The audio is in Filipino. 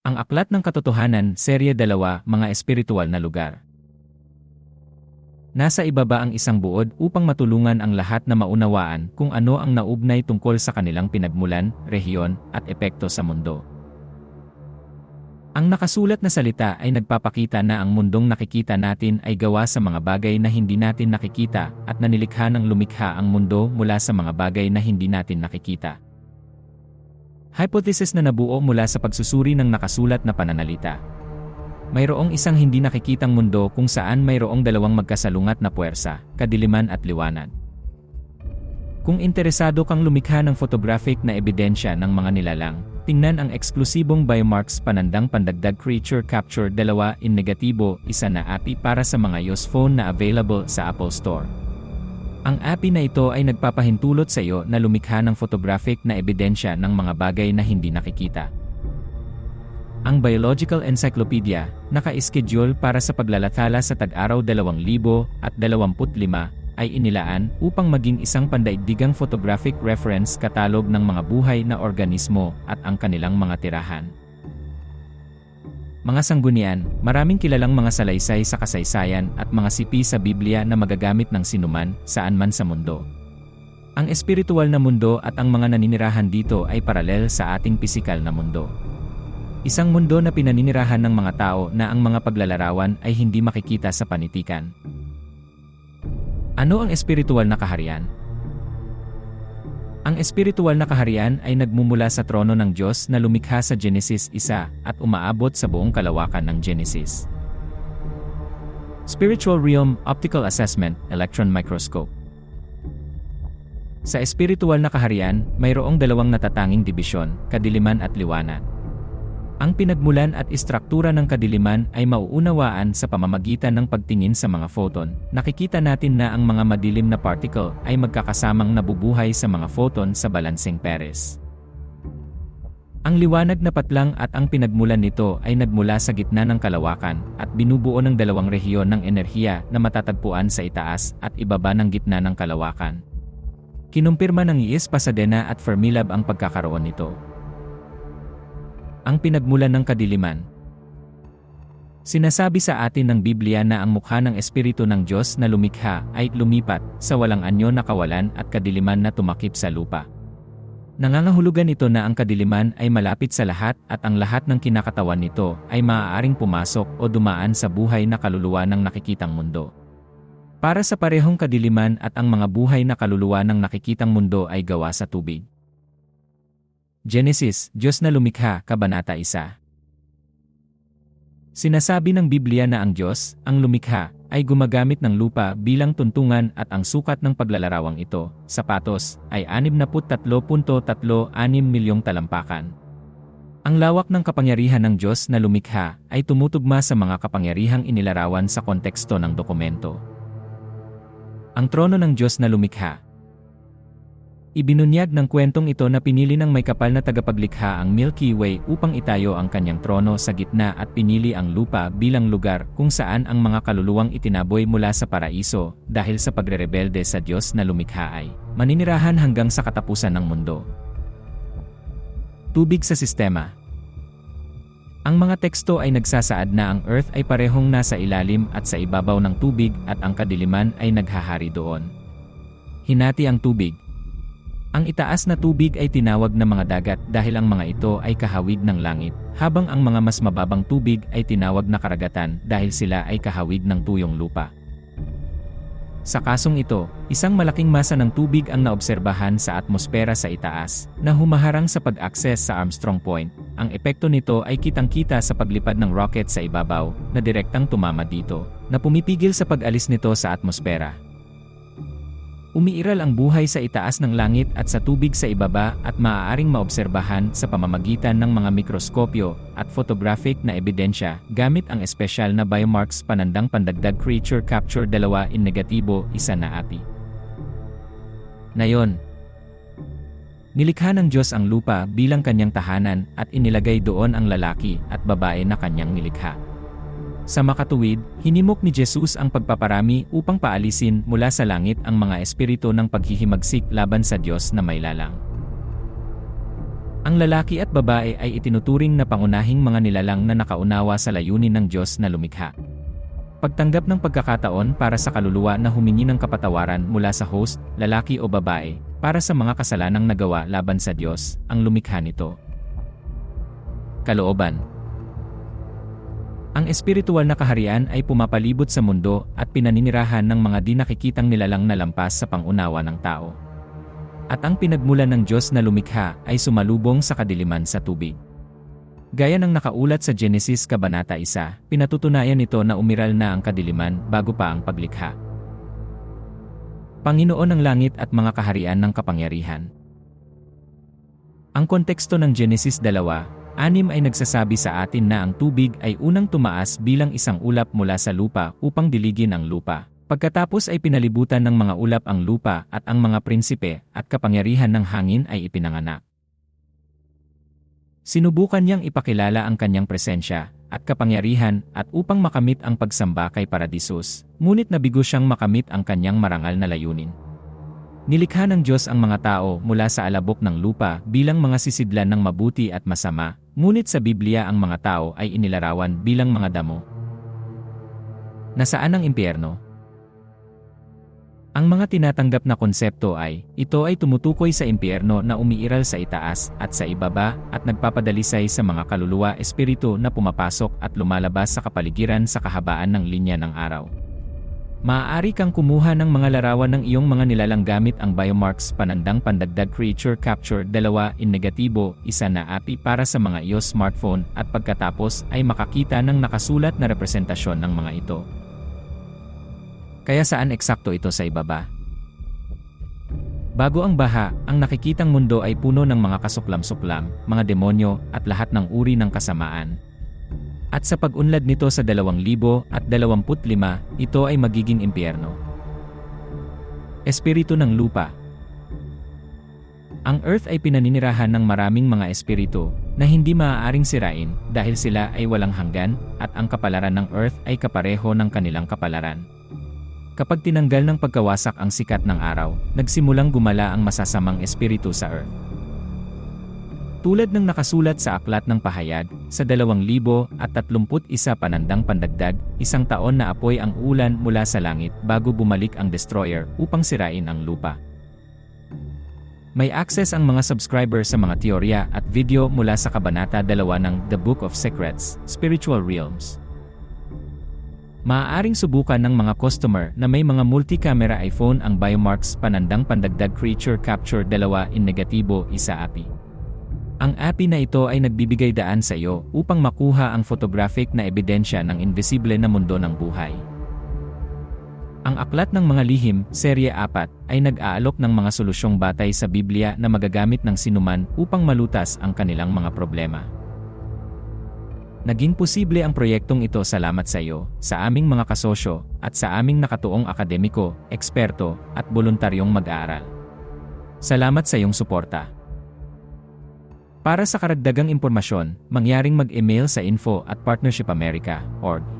Ang Aklat ng Katotohanan, Serye 2, Mga Espiritual na Lugar. Nasa ibaba ang isang buod upang matulungan ang lahat na maunawaan kung ano ang naugnay tungkol sa kanilang pinagmulan, rehiyon, at epekto sa mundo. Ang nakasulat na salita ay nagpapakita na ang mundong nakikita natin ay gawa sa mga bagay na hindi natin nakikita at nanilikha ng lumikha ang mundo mula sa mga bagay na hindi natin nakikita. Hypothesis na nabuo mula sa pagsusuri ng nakasulat na pananalita. Mayroong isang hindi nakikitang mundo kung saan mayroong dalawang magkasalungat na puwersa, kadiliman at liwanag. Kung interesado kang lumikha ng photographic na ebidensya ng mga nilalang, tingnan ang eksklusibong Biomarks Panandang Pandagdag Creature Capture 2 in negatibo, isa na API para sa mga iOS phone na available sa Apple Store. Ang API na ito ay nagpapahintulot sa iyo na lumikha ng photographic na ebidensya ng mga bagay na hindi nakikita. Ang Biological Encyclopedia, naka-schedule para sa paglalathala sa tag-araw 2025, ay inilaan upang maging isang pandaigdigang photographic reference catalog ng mga buhay na organismo at ang kanilang mga tirahan. Mga sanggunian, maraming kilalang mga salaysay sa kasaysayan at mga sipi sa Biblia na magagamit ng sinuman, saan man sa mundo. Ang espiritual na mundo at ang mga naninirahan dito ay paralel sa ating pisikal na mundo. Isang mundo na pinaninirahan ng mga tao na ang mga paglalarawan ay hindi makikita sa panitikan. Ano ang espiritual na kaharian? Ang espiritual na kaharian ay nagmumula sa trono ng Diyos na lumikha sa Genesis 1 at umaabot sa buong kalawakan ng Genesis. Spiritual Realm Optical Assessment Electron Microscope Sa espiritual na kaharian, mayroong dalawang natatanging dibisyon, kadiliman at liwanag. Ang pinagmulan at istruktura ng kadiliman ay mauunawaan sa pamamagitan ng pagtingin sa mga photon. Nakikita natin na ang mga madilim na particle ay magkakasamang nabubuhay sa mga photon sa balancing pairs. Ang liwanag na patlang at ang pinagmulan nito ay nagmula sa gitna ng kalawakan at binubuo ng dalawang rehiyon ng enerhiya na matatagpuan sa itaas at ibaba ng gitna ng kalawakan. Kinumpirma ng IIS Pasadena at Fermilab ang pagkakaroon nito ang pinagmulan ng kadiliman. Sinasabi sa atin ng Biblia na ang mukha ng Espiritu ng Diyos na lumikha ay lumipat sa walang anyo na kawalan at kadiliman na tumakip sa lupa. Nangangahulugan ito na ang kadiliman ay malapit sa lahat at ang lahat ng kinakatawan nito ay maaaring pumasok o dumaan sa buhay na kaluluwa ng nakikitang mundo. Para sa parehong kadiliman at ang mga buhay na kaluluwa ng nakikitang mundo ay gawa sa tubig. Genesis, Diyos na lumikha, Kabanata 1. Sinasabi ng Biblia na ang Diyos, ang lumikha, ay gumagamit ng lupa bilang tuntungan at ang sukat ng paglalarawang ito, sapatos, ay 63.36 milyong talampakan. Ang lawak ng kapangyarihan ng Diyos na lumikha ay tumutugma sa mga kapangyarihang inilarawan sa konteksto ng dokumento. Ang trono ng Diyos na lumikha, Ibinunyag ng kwentong ito na pinili ng may kapal na tagapaglikha ang Milky Way upang itayo ang kanyang trono sa gitna at pinili ang lupa bilang lugar kung saan ang mga kaluluwang itinaboy mula sa paraiso dahil sa pagrerebelde sa Diyos na lumikha ay maninirahan hanggang sa katapusan ng mundo. Tubig sa sistema Ang mga teksto ay nagsasaad na ang Earth ay parehong nasa ilalim at sa ibabaw ng tubig at ang kadiliman ay naghahari doon. Hinati ang tubig, ang itaas na tubig ay tinawag na mga dagat dahil ang mga ito ay kahawig ng langit, habang ang mga mas mababang tubig ay tinawag na karagatan dahil sila ay kahawig ng tuyong lupa. Sa kasong ito, isang malaking masa ng tubig ang naobserbahan sa atmosfera sa itaas, na humaharang sa pag-akses sa Armstrong Point. Ang epekto nito ay kitang-kita sa paglipad ng rocket sa ibabaw, na direktang tumama dito, na pumipigil sa pag-alis nito sa atmosfera. Umiiral ang buhay sa itaas ng langit at sa tubig sa ibaba at maaaring maobserbahan sa pamamagitan ng mga mikroskopyo at photographic na ebidensya gamit ang espesyal na biomarks panandang pandagdag creature capture dalawa in negatibo isa na api. Nayon, Nilikha ng Diyos ang lupa bilang kanyang tahanan at inilagay doon ang lalaki at babae na kanyang nilikha. Sa makatuwid, hinimok ni Jesus ang pagpaparami upang paalisin mula sa langit ang mga espiritu ng paghihimagsik laban sa Diyos na may lalang. Ang lalaki at babae ay itinuturing na pangunahing mga nilalang na nakaunawa sa layunin ng Diyos na lumikha. Pagtanggap ng pagkakataon para sa kaluluwa na humingi ng kapatawaran mula sa host, lalaki o babae, para sa mga kasalanang nagawa laban sa Diyos, ang lumikha nito. Kalooban Ang espiritual na kaharian ay pumapalibot sa mundo at pinaninirahan ng mga di nakikitang nilalang na lampas sa pangunawa ng tao. At ang pinagmulan ng Diyos na lumikha ay sumalubong sa kadiliman sa tubig. Gaya ng nakaulat sa Genesis Kabanata 1, pinatutunayan nito na umiral na ang kadiliman bago pa ang paglikha. Panginoon ng langit at mga kaharian ng kapangyarihan. Ang konteksto ng Genesis 2, anim ay nagsasabi sa atin na ang tubig ay unang tumaas bilang isang ulap mula sa lupa upang diligin ang lupa. Pagkatapos ay pinalibutan ng mga ulap ang lupa at ang mga prinsipe at kapangyarihan ng hangin ay ipinanganak. Sinubukan niyang ipakilala ang kanyang presensya at kapangyarihan at upang makamit ang pagsamba kay Paradisus, ngunit nabigo siyang makamit ang kanyang marangal na layunin. Nilikha ng Diyos ang mga tao mula sa alabok ng lupa bilang mga sisidlan ng mabuti at masama, ngunit sa Biblia ang mga tao ay inilarawan bilang mga damo. Nasaan ang impyerno? Ang mga tinatanggap na konsepto ay, ito ay tumutukoy sa impyerno na umiiral sa itaas at sa ibaba at nagpapadalisay sa mga kaluluwa espiritu na pumapasok at lumalabas sa kapaligiran sa kahabaan ng linya ng araw. Maaari kang kumuha ng mga larawan ng iyong mga nilalang gamit ang biomarks panandang pandagdag creature capture dalawa in negatibo isa na API para sa mga iOS smartphone at pagkatapos ay makakita ng nakasulat na representasyon ng mga ito. Kaya saan eksakto ito sa ibaba? Bago ang baha, ang nakikitang mundo ay puno ng mga kasuklam-suklam, mga demonyo, at lahat ng uri ng kasamaan. At sa pag-unlad nito sa 2025, ito ay magiging impyerno. Espiritu ng lupa Ang Earth ay pinaninirahan ng maraming mga espiritu na hindi maaaring sirain dahil sila ay walang hanggan at ang kapalaran ng Earth ay kapareho ng kanilang kapalaran. Kapag tinanggal ng pagkawasak ang sikat ng araw, nagsimulang gumala ang masasamang espiritu sa Earth. Tulad ng nakasulat sa Aklat ng Pahayag, sa 2031 panandang pandagdag, isang taon na apoy ang ulan mula sa langit bago bumalik ang destroyer upang sirain ang lupa. May access ang mga subscriber sa mga teorya at video mula sa Kabanata 2 ng The Book of Secrets, Spiritual Realms. Maaaring subukan ng mga customer na may mga multi-camera iPhone ang Biomarks panandang pandagdag creature capture dalawa in negatibo isa API. Ang API na ito ay nagbibigay daan sa iyo upang makuha ang photographic na ebidensya ng invisible na mundo ng buhay. Ang Aklat ng Mga Lihim, Serye 4, ay nag-aalok ng mga solusyong batay sa Biblia na magagamit ng sinuman upang malutas ang kanilang mga problema. Naging posible ang proyektong ito salamat sa iyo, sa aming mga kasosyo, at sa aming nakatuong akademiko, eksperto, at voluntaryong mag-aaral. Salamat sa iyong suporta. Para sa karagdagang impormasyon, mangyaring mag-email sa info at partnershipamerica.org.